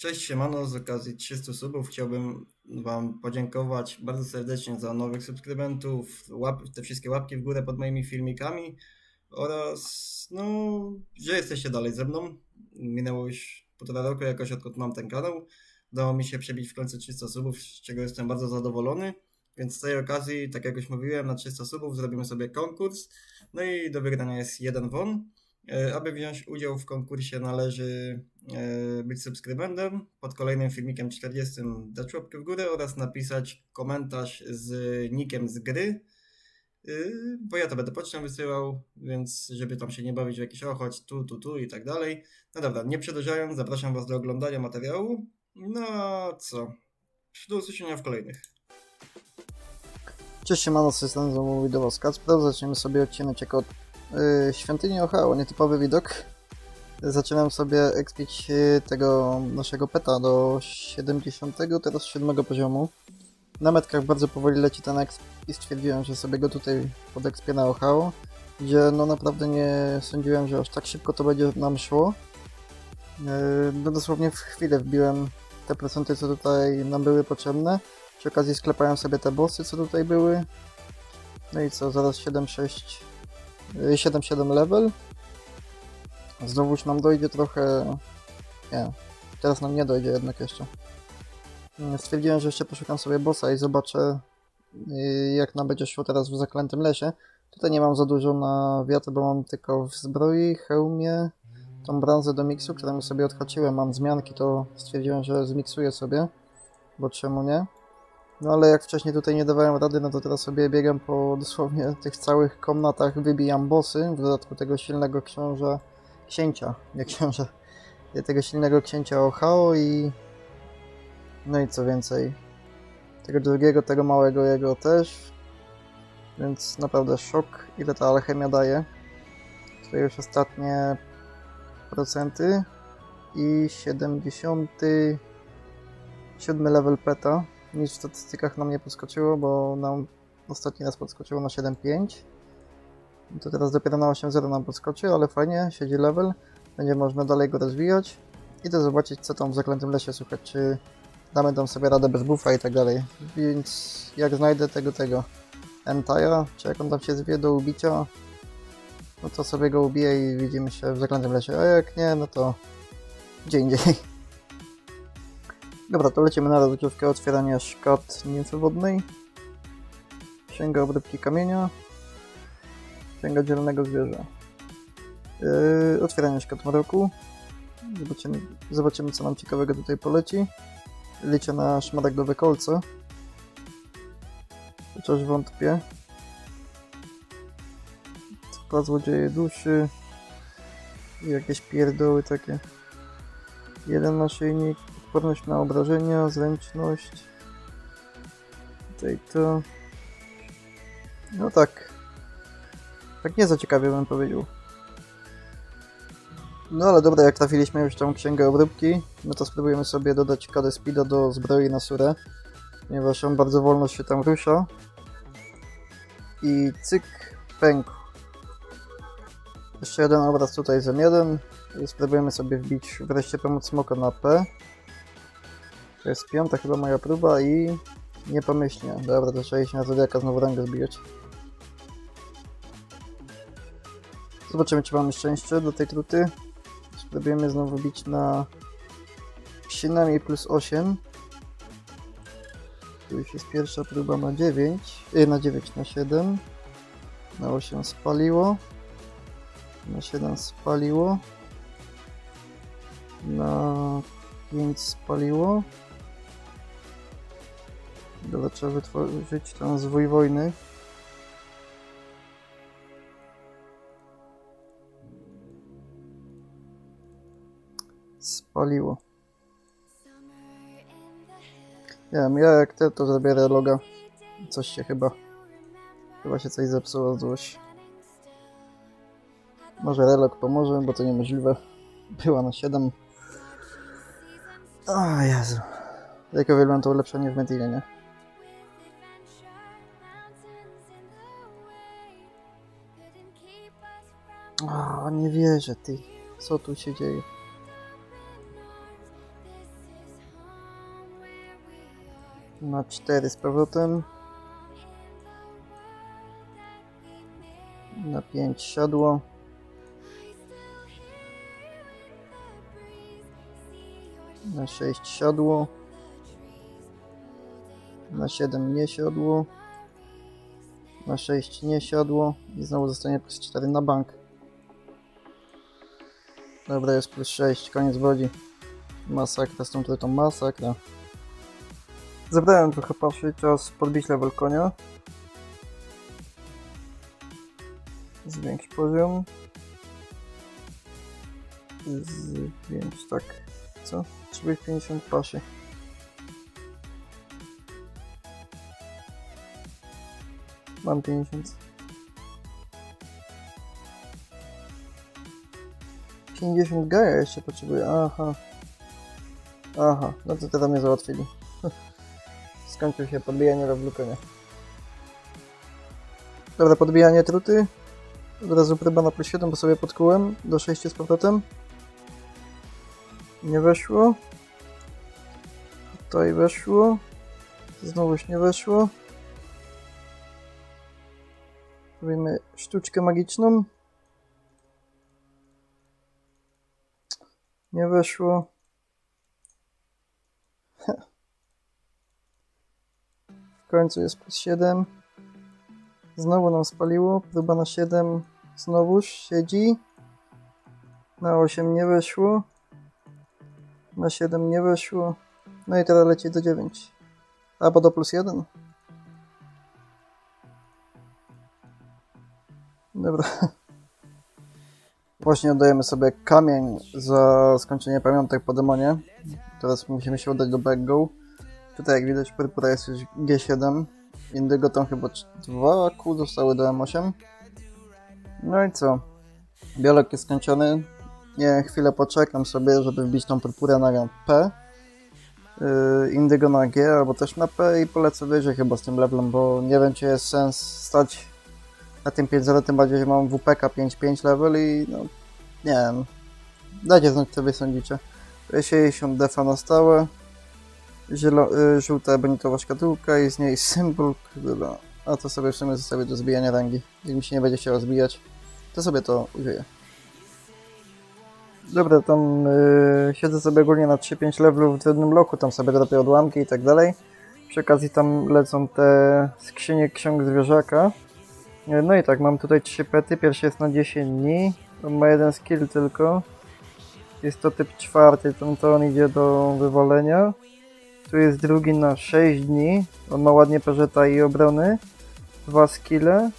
Cześć siemano, z okazji 300 subów chciałbym Wam podziękować bardzo serdecznie za nowych subskrybentów, łap, te wszystkie łapki w górę pod moimi filmikami oraz no, że jesteście dalej ze mną. Minęło już półtora roku jakoś odkąd mam ten kanał. Udało mi się przebić w końcu 300 subów, z czego jestem bardzo zadowolony. Więc z tej okazji, tak jak już mówiłem, na 300 subów zrobimy sobie konkurs. No i do wygrania jest jeden won. E, Aby wziąć udział w konkursie należy e, być subskrybentem. Pod kolejnym filmikiem 40 dać łapkę w górę oraz napisać komentarz z nickiem z gry, y, bo ja to będę pocztą wysyłał, więc żeby tam się nie bawić w jakiś ochodź tu, tu, tu i tak dalej. No dobra, nie przedłużając, zapraszam Was do oglądania materiału. No co? Do usłyszenia w kolejnych. Cześć, siemano, z tej strony znowu mówi do Was Kacper. Zaczniemy sobie odcinek od y, Świątyni Ochao, nietypowy widok. Zaczynam sobie ekspić y, tego naszego peta do 70, teraz 7 poziomu. Na metkach bardzo powoli leci ten exp i stwierdziłem, że sobie go tutaj podekspię na Ochao, gdzie no naprawdę nie sądziłem, że aż tak szybko to będzie nam szło. Y, no dosłownie w chwilę wbiłem te procenty, co tutaj nam były potrzebne. Przy okazji sklepają sobie te bossy, co tutaj były. No i co, zaraz 7-6, y, 7-7 level. Znowuż nam dojdzie trochę... Nie, teraz nam nie dojdzie jednak jeszcze. Mm, Stwierdziłem, że jeszcze poszukam sobie bossa i zobaczę y, jak nam będzie szło teraz w zaklętym lesie. Tutaj nie mam za dużo na wiatr, bo mam tylko w zbroi, hełmie, tą branżę do miksu, którą sobie odhaczyłem. Mam zmianki, to stwierdziłem, że zmiksuję sobie, bo czemu nie? No ale jak wcześniej tutaj nie dawałem rady, no to teraz sobie biegam po dosłownie tych całych komnatach, wybijam bossy, w dodatku tego silnego książę, księcia, nie książę, tego silnego księcia Ochao i no i co więcej, tego drugiego, tego małego jego też, więc naprawdę szok, ile ta alchemia daje. Tutaj już ostatnie procenty i 77 level peta. Nic w statystykach nam nie podskoczyło, bo nam ostatni raz podskoczyło na 7.5. To teraz dopiero na 8.0 nam podskoczy, ale fajnie, siedzi level. Będzie można dalej go rozwijać. I to zobaczyć co tam w zaklętym lesie słuchać, czy damy tam sobie radę bez buffa i tak dalej. Więc jak znajdę tego, tego Entire, czy jak on tam się zwie do ubicia, no to sobie go ubiję i widzimy się w zaklętym lesie. A jak nie, no to gdzie indziej. Dobra, to lecimy na rozgrywkę otwierania szkat nimfy wodnej. Księga obrybki kamienia. Księga dzielnego zwierza. Yy, otwieranie szkat mroku. Zobaczymy, zobaczymy co nam ciekawego tutaj poleci. Liczę na szmaragdowe kolce. Chociaż wątpię. Dwa złodzieje duszy. I jakieś pierdoły takie. Jeden naszyjnik, odporność na obrażenia, zręczność. Tutaj to. No tak. Tak nie za ciekawie bym powiedział. No ale dobra, jak trafiliśmy już tą księgę obróbki, no to spróbujemy sobie dodać kodę speeda do zbroi na surę, ponieważ on bardzo wolno się tam rusza. I cyk, pękł. Jeszcze jeden obraz tutaj jeden. I spróbujemy sobie wbić wreszcie pomoc smoka na P. To jest piąta chyba moja próba i niepomyślnie. Dobra, to trzeba iść na zodiaka znowu rangę zbijać. Zobaczymy czy mamy szczęście do tej truty. Spróbujemy znowu bić na przynajmniej plus 8. Tu już jest pierwsza próba na 9. Yy, na 9, na 7. Na 8 spaliło. Na 7 spaliło. Na 5 spaliło. Dobra, trzeba wytworzyć ten zwój wojny. Spaliło. Nie wiem, ja jak ty to zabiorę loga. Coś się chyba... Chyba się coś zepsuło złość. Może relog pomoże, bo to niemożliwe. Była na 7. O Jezu. Jak uwielbiam to ulepszenie w Medilie, nie? O, nie wierzę, ty. Co tu się dzieje? Na 4 z powrotem. Na 5 siadło. Na 6 siadło. Na 7 nie siadło. Na 6 nie siadło. I znowu zostanie plus 4 na bank. Dobra, jest plus 6, koniec wodzi. Masakra z tą trójką, masakra. Zebrałem trochę paszy, czas podbić level konia. Zwiększ poziom. Zwiększ, tak. Co? Trzeba 50 paszy. Mam 50. 50 gaja jeszcze potrzebuję, aha. Aha, no to teraz mnie załatwili. Skończył się podbijanie levelu konia. Dobra, podbijanie truty. Od razu próba na plus 7, bo sobie podkułem. Do 6 z powrotem. Nie weszło. Tutaj weszło. Znowuż nie weszło. Robimy sztuczkę magiczną. Nie weszło. W końcu jest plus 7. Znowu nam spaliło. Próba na 7 znowuż siedzi. Na 8 nie weszło. Na 7 nie weszło. No i teraz leci do 9. Albo do plus 1. Dobra. Właśnie oddajemy sobie kamień za skończenie pamiątek po demonie. Teraz musimy się udać do Backgo. Tutaj jak widać purpura jest już G7. Indygo tam chyba 2 kół zostały do M8. No i co? Biolog jest skończony. Nie, chwilę poczekam sobie, żeby wbić tą purpurę na P. Yy, Indygo na G, albo też na P i polecę wyżej chyba z tym levelem, bo nie wiem czy jest sens stać na tym 5.0, tym bardziej, że mam WPK 5.5 level i no, nie wiem. Dajcie znać co wy sądzicie. 60 defa na stałe. Zielo, y, żółta bonitowa szkatułka i z niej symbol, dobra. A to sobie w sumie zostawię do zbijania rangi. Jak mi się nie będzie chciało zbijać, to sobie to użyję. Dobra, tam y, siedzę sobie ogólnie na 3-5 levelów w jednym bloku, tam sobie dropię odłamki i tak dalej. Przy okazji tam lecą te skrzynie ksiąg zwierzaka. No i tak, mam tutaj 3 pety, pierwszy jest na 10 dni, on ma jeden skill tylko. Jest to typ czwarty, to, to on idzie do wywalenia. Tu jest drugi na 6 dni. On ma ładnie peżeta i obrony. Dwa skille.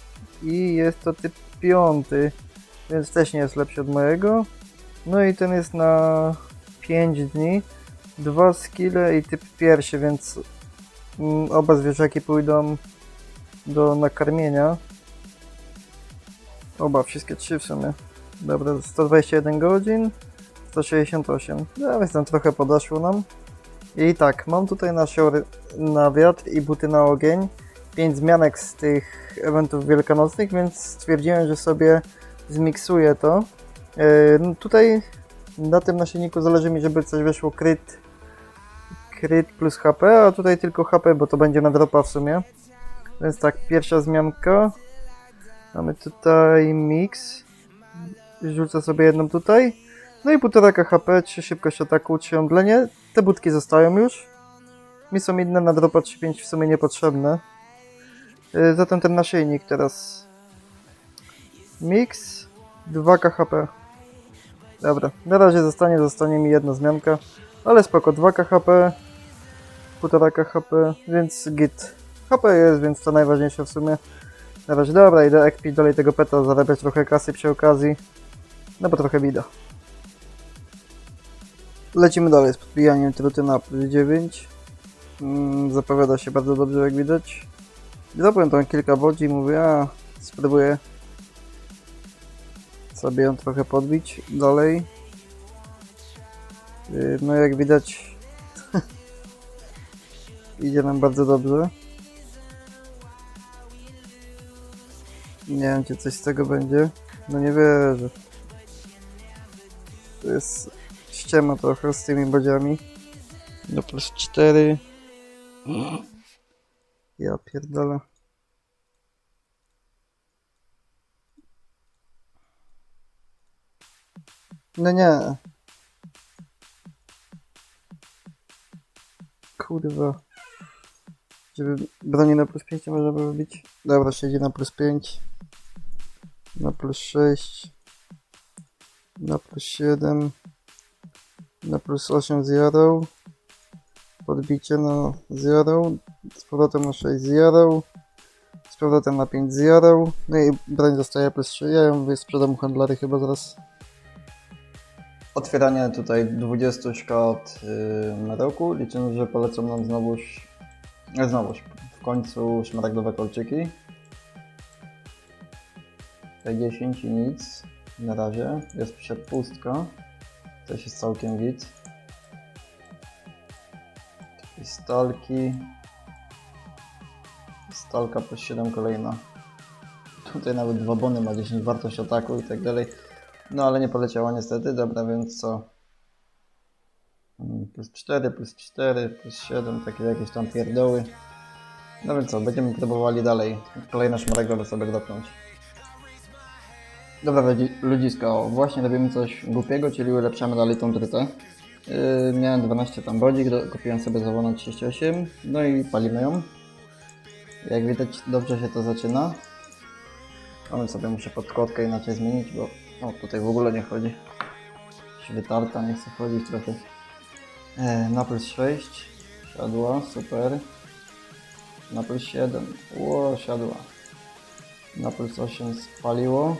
I jest to typ piąty. Więc też nie jest lepszy od mojego. No i ten jest na 5 dni. Dwa skille i typ pierwszy, więc mm, oba zwierzaki pójdą do nakarmienia. Oba, wszystkie trzy w sumie. Dobra, 121 godzin. 168. No, więc tam trochę podeszło nam. I tak, mam tutaj nasiory na wiatr i buty na ogień. 5 zmianek z tych eventów wielkanocnych, więc stwierdziłem, że sobie zmiksuję to. Yy, no tutaj na tym nasienniku zależy mi, żeby coś wyszło crit, crit plus HP, a tutaj tylko HP, bo to będzie na dropa w sumie. Więc tak, pierwsza zmianka. Mamy tutaj mix. Rzucę sobie jedną tutaj. No i 1,5 HP, 3 szybkość ataku, 3 omdlenie. Te budki zostają już. Mi są inne na dropa 3-5 w sumie niepotrzebne. Yy, zatem ten naszyjnik teraz. Mix. 2 KHP. Dobra, na razie zostanie, zostanie mi jedna zmianka. Ale spoko, 2 KHP. 1,5 KHP, więc git. HP jest, więc to najważniejsze w sumie. Na razie dobra, idę ekpić dalej tego peta, zarabiać trochę kasy przy okazji. No bo trochę bida. Lecimy dalej z podbijaniem truty na plus 9. Mm, zapowiada się bardzo dobrze, jak widać. Zapowiem tam kilka wodzi i mówię, a spróbuję sobie ją trochę podbić dalej. Yy, No jak widać idzie nam bardzo dobrze. Nie wiem, czy coś z tego będzie. No nie wierzę. To jest ściema trochę z tymi bodziami. Do plus 4. Ja pierdolę. No nie. Kurwa. Żeby broni na plus 5 nie można było wybić. Dobra, siedzi na plus 5. Na plus 6. Na plus 7. Na plus 8 zero. Podbicie na zero. Z powrotem na 6 zero. Z powrotem na 5 zero. No i broń zostaje plus 3. Ja ją sprzedam handlary chyba zaraz. Otwieranie tutaj 20 szkod yy, Meroku. Liczymy, że polecą nam znowuż, e, znowuż w końcu szmaragdowe kolczyki. P10 i nic na razie. Jest przepustka. Też jest całkiem git. I stalki. Stalka plus 7 kolejna. Tutaj nawet dwa bony ma 10 wartość ataku i tak dalej. No ale nie poleciało niestety. Dobra, więc co? Mm, Plus 4, plus 4, plus 7, takie jakieś tam pierdoły. No więc co, będziemy próbowali dalej. Kolejne szmaragdowe sobie dropnąć. Dobra ludzi- ludziska, o, właśnie robimy coś głupiego, czyli ulepszamy dalej tą drytę. Yy, miałem 12 tam bodzik, do- kupiłem sobie zawodną 38, no i palimy ją. Jak widać dobrze się to zaczyna. Ale sobie muszę podkładkę inaczej zmienić, bo o, tutaj w ogóle nie chodzi. Wytarta, nie chce chodzić trochę. E, na plus 6, siadła, super. Na plus 7, ło, siadła. Na plus 8 spaliło.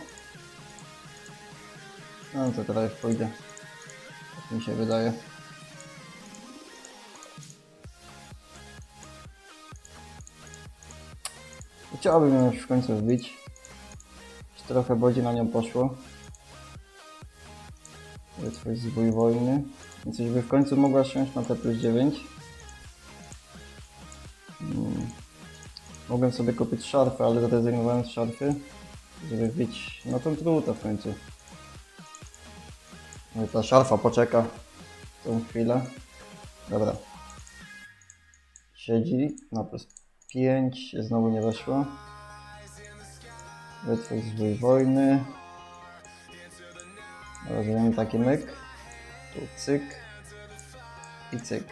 No to teraz już pójdzie. Tak mi się wydaje. Chciałbym ją już w końcu wbić. Trochę bodzi na nią poszło. Twój zbój wojny. Więc już by w końcu mogła siąść na T plus 9. Hmm. Mogłem sobie kupić szarfy, ale zrezygnowałem z szarfy. Żeby wbić na tą trutę w końcu. No i ta szarfa poczeka tą chwilę. Dobra. Siedzi na plus 5, znowu nie weszło. Wytwórz zbój wojny. Rozumiem taki myk. Tu cyk. I cyk.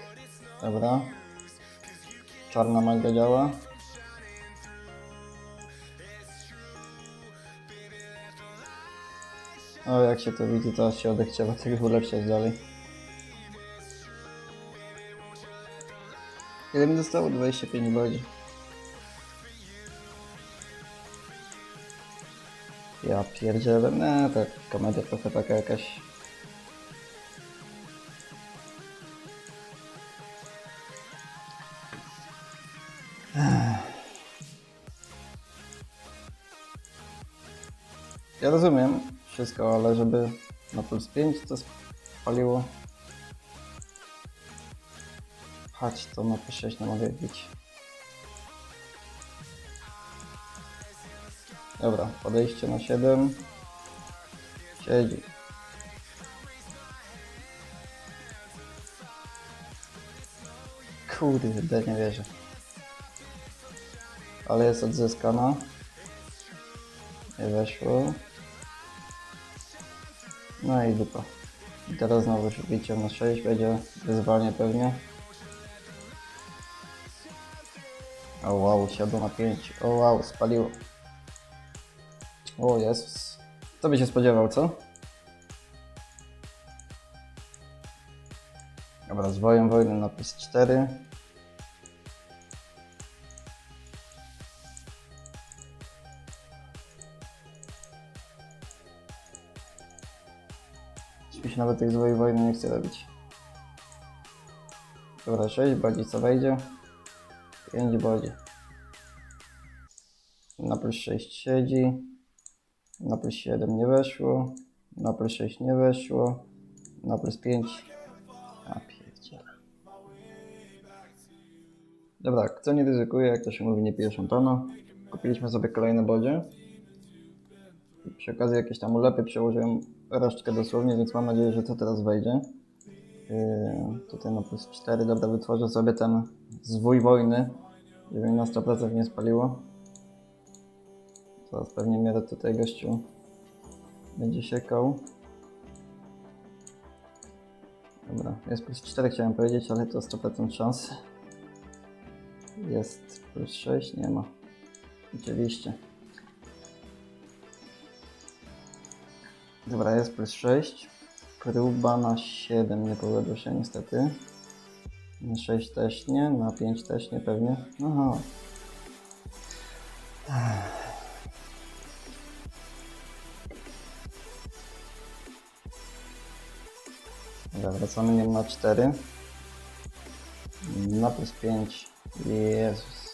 Dobra. Czarna magia działa. O, jak się to widzi, to się odechciewa tego ulepszać dalej. Ile mi zostało? 25 bodzi. Ja pierdzielę, no ta komedia trochę taka jakaś... Ja rozumiem wszystko, ale żeby na plus 5 to spaliło. Chodź, to na plus 6 nie mogę bić. Dobra, podejście na 7. Siedzi. Kurde, nie wierzę. Ale jest odzyskana. Nie weszło. No i dupa. I teraz znowu bicie na 6 będzie wyzwanie pewnie. O wow, siadło na 5. O wow, spaliło. O Jezus. Kto by się spodziewał, co? Dobra, z wojem wojny na plus 4. nawet tych złej wojny nie chce robić. Dobra, 6 bodzi co wejdzie. 5 bodzi. Na plus 6 siedzi. Na plus 7 nie weszło. Na plus 6 nie weszło. Na plus 5. A pierdziele. Dobra, kto nie ryzykuje, jak to się mówi, nie pije szampana. Kupiliśmy sobie kolejne bodzie. I Przy okazji jakieś tam ulepy przełożyłem resztkę dosłownie, więc mam nadzieję, że to teraz wejdzie. Yy, tutaj na plus 4, dobra, wytworzę sobie ten zwój wojny. żeby mi na 100% nie spaliło. Teraz pewnie mnie tutaj gościu będzie siekał. Dobra, jest plus 4 chciałem powiedzieć, ale to 100% szans. Jest plus 6, nie ma. Oczywiście. Dobra, jest plus 6. Próba na 7 nie povedło się niestety. Na 6 też nie, na 5 też nie pewnie. Aha. Dobra, wracamy nie na 4. Na plus 5. Jezus.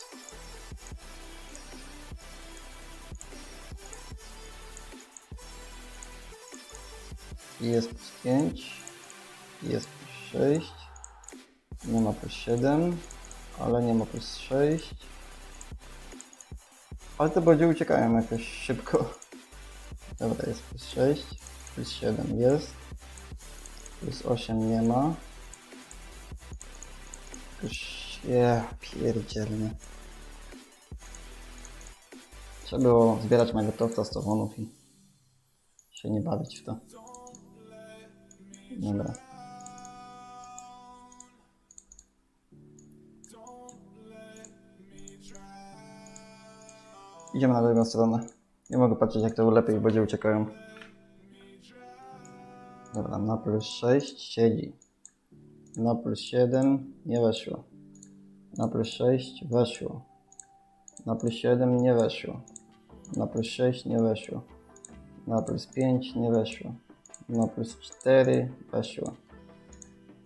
Jest plus 5. Jest plus 6. Nie ma plus 7. Ale nie ma plus 6. Ale te bodzie uciekają jakoś szybko. Dobra, jest plus 6. Plus 7 jest. Plus 8 nie ma. Już... Ja pierdzielnie. Trzeba było zbierać tofta z towonów i się nie bawić w to. Dobra. Idziemy na drugą stronę. Nie mogę patrzeć jak to lepiej będzie uciekają. Dobra, na plus 6 siedzi. Na plus 7 nie weszło. Na plus 6 weszło. Na plus 7 nie weszło. Na plus 6 nie weszło. Na plus 5 nie weszło. Na plus 4 weszło.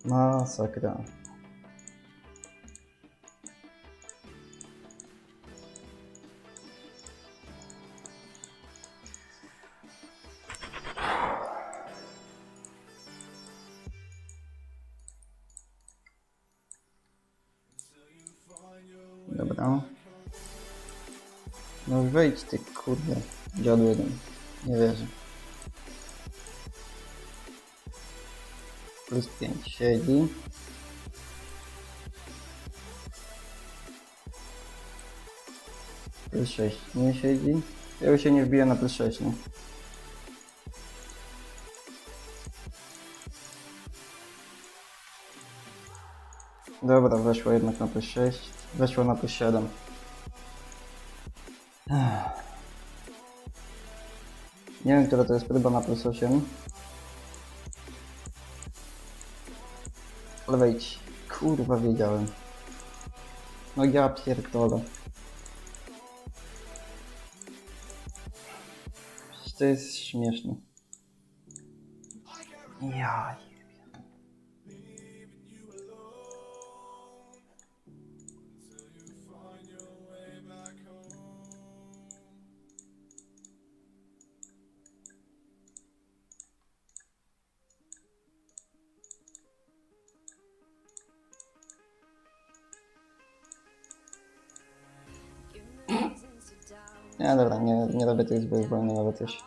Masakra. Dobra. No wejdź ty kurde, dziadu jeden. Nie wierzę. Plus 5 siedzi. Plus 6 nie siedzi. Ja już się nie wbiję na plus 6, nie? Dobra, weszło jednak na plus 6. Weszło na plus 7. Nie wiem, która to jest próba na plus 8. Ale wejdź. Kurwa, wiedziałem. No ja pierdolę. To jest śmieszne. Ja. Nie, dobra, nie, nie robię tych złych, nie nawet już.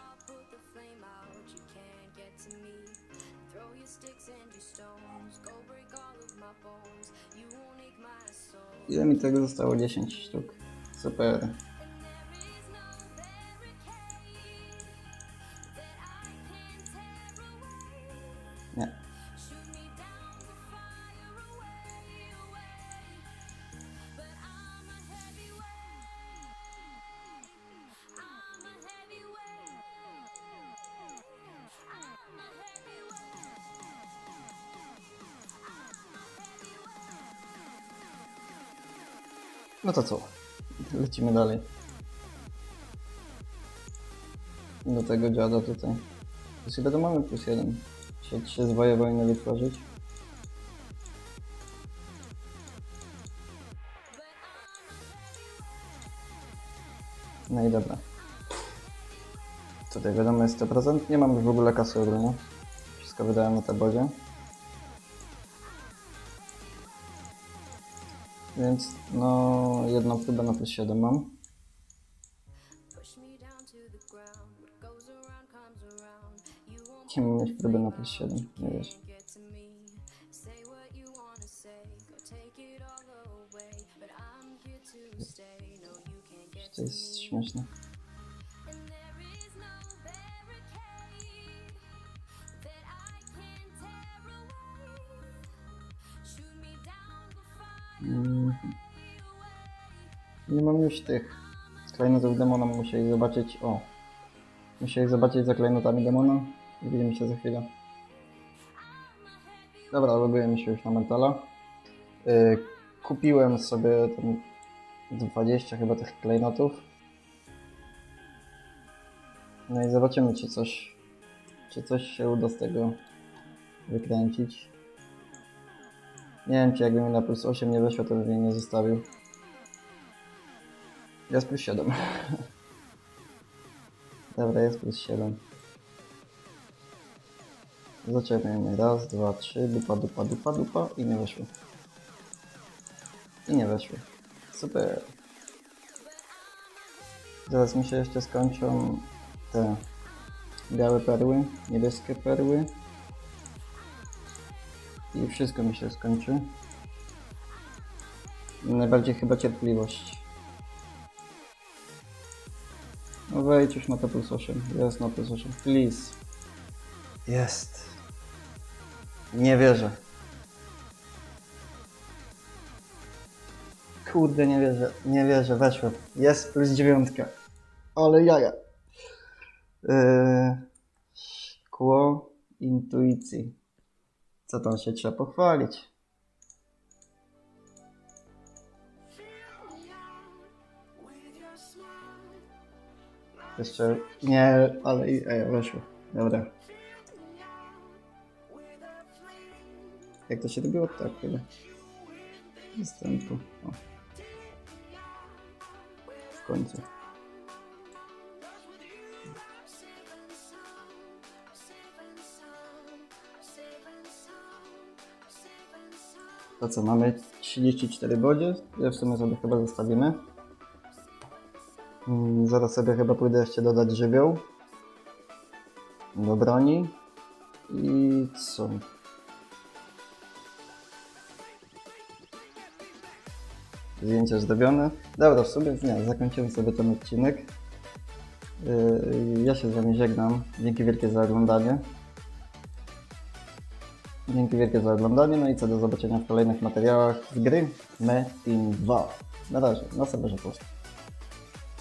Ile mi tego zostało? 10 sztuk. Super. No to co? Lecimy dalej. Do tego dziada tutaj. Plus ile to mamy? Plus jeden. Się trzy zwoje wojny wytworzyć. No i dobra. Tutaj wiadomo jest 100%. Nie mam już w ogóle kasy ogólnie. Wszystko wydałem na tabodzie. Więc no jedną próbę na plus 7 mam. Mam mieć próbę na plus 7, nie wiesz. To jest śmieszne. Nie mam już tych klejnotów demona, muszę ich zobaczyć. O! Muszę ich zobaczyć za klejnotami demona i widzimy się za chwilę. Dobra, logujemy się już na mentala. Yy, kupiłem sobie tam 20 chyba tych klejnotów. No i zobaczymy, czy coś, czy coś się uda z tego wykręcić. Nie wiem, czy jakby mi na plus 8 nie weszło, to bym jej nie zostawił. Jest plus 7. Dobra, jest plus 7. Zaczynamy. Raz, dwa, trzy. Dupa, dupa, dupa, dupa. I nie weszło. I nie weszło. Super. Zaraz mi się jeszcze skończą te białe perły, niebieskie perły. I wszystko mi się skończy. Najbardziej chyba cierpliwość. No wejdź już na to plus 8. Jest na plus 8. Please. Jest. Nie wierzę. Kurde, nie wierzę. Nie wierzę, weszło. Jest plus dziewiątka. Ale jaja. Yy, szkło intuicji. Co tam się trzeba pochwalić? Jeszcze nie, ale i ej, weszło. Dobra. Jak to się robiło? Tak, chyba. Występu. O. W końcu. To co, mamy 34 godzin. Ja w sumie sobie chyba zostawimy. Mm, Zaraz sobie chyba pójdę jeszcze dodać żywioł. Do broni. I co? Zdjęcie zdobione. Dobra, w sumie nie, zakończymy sobie ten odcinek. Yy, Ja się z Wami żegnam. Dzięki wielkie za oglądanie. Dzięki wielkie za oglądanie. No i co do zobaczenia w kolejnych materiałach z gry Metin 2. Na razie, na sobie, że.